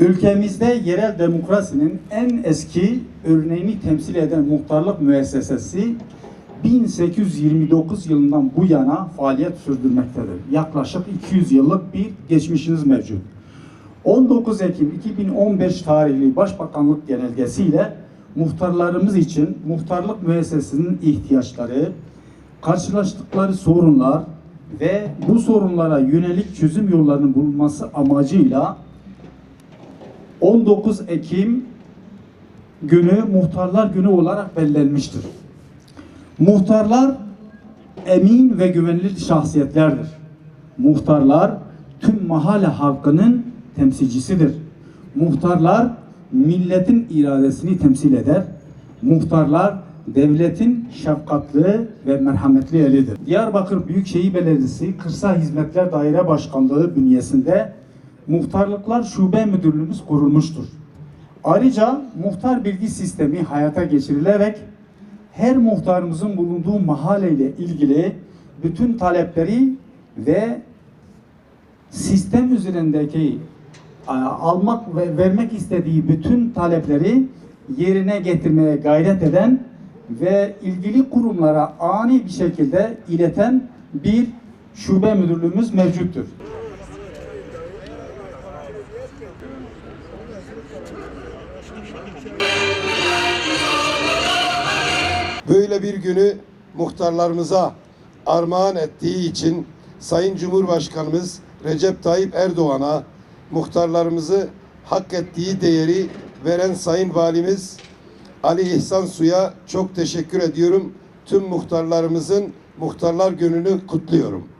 Ülkemizde yerel demokrasinin en eski örneğini temsil eden muhtarlık müessesesi 1829 yılından bu yana faaliyet sürdürmektedir. Yaklaşık 200 yıllık bir geçmişiniz mevcut. 19 Ekim 2015 tarihli Başbakanlık genelgesiyle muhtarlarımız için muhtarlık müessesesinin ihtiyaçları, karşılaştıkları sorunlar ve bu sorunlara yönelik çözüm yollarının bulunması amacıyla 19 Ekim günü Muhtarlar Günü olarak belirlenmiştir. Muhtarlar emin ve güvenilir şahsiyetlerdir. Muhtarlar tüm mahalle halkının temsilcisidir. Muhtarlar milletin iradesini temsil eder. Muhtarlar devletin şefkatli ve merhametli elidir. Diyarbakır Büyükşehir Belediyesi Kırsal Hizmetler Daire Başkanlığı bünyesinde Muhtarlıklar Şube Müdürlüğümüz kurulmuştur. Ayrıca muhtar bilgi sistemi hayata geçirilerek her muhtarımızın bulunduğu mahalleyle ilgili bütün talepleri ve sistem üzerindeki almak ve vermek istediği bütün talepleri yerine getirmeye gayret eden ve ilgili kurumlara ani bir şekilde ileten bir şube müdürlüğümüz mevcuttur. böyle bir günü muhtarlarımıza armağan ettiği için Sayın Cumhurbaşkanımız Recep Tayyip Erdoğan'a muhtarlarımızı hak ettiği değeri veren Sayın Valimiz Ali İhsan Su'ya çok teşekkür ediyorum. Tüm muhtarlarımızın Muhtarlar Günü'nü kutluyorum.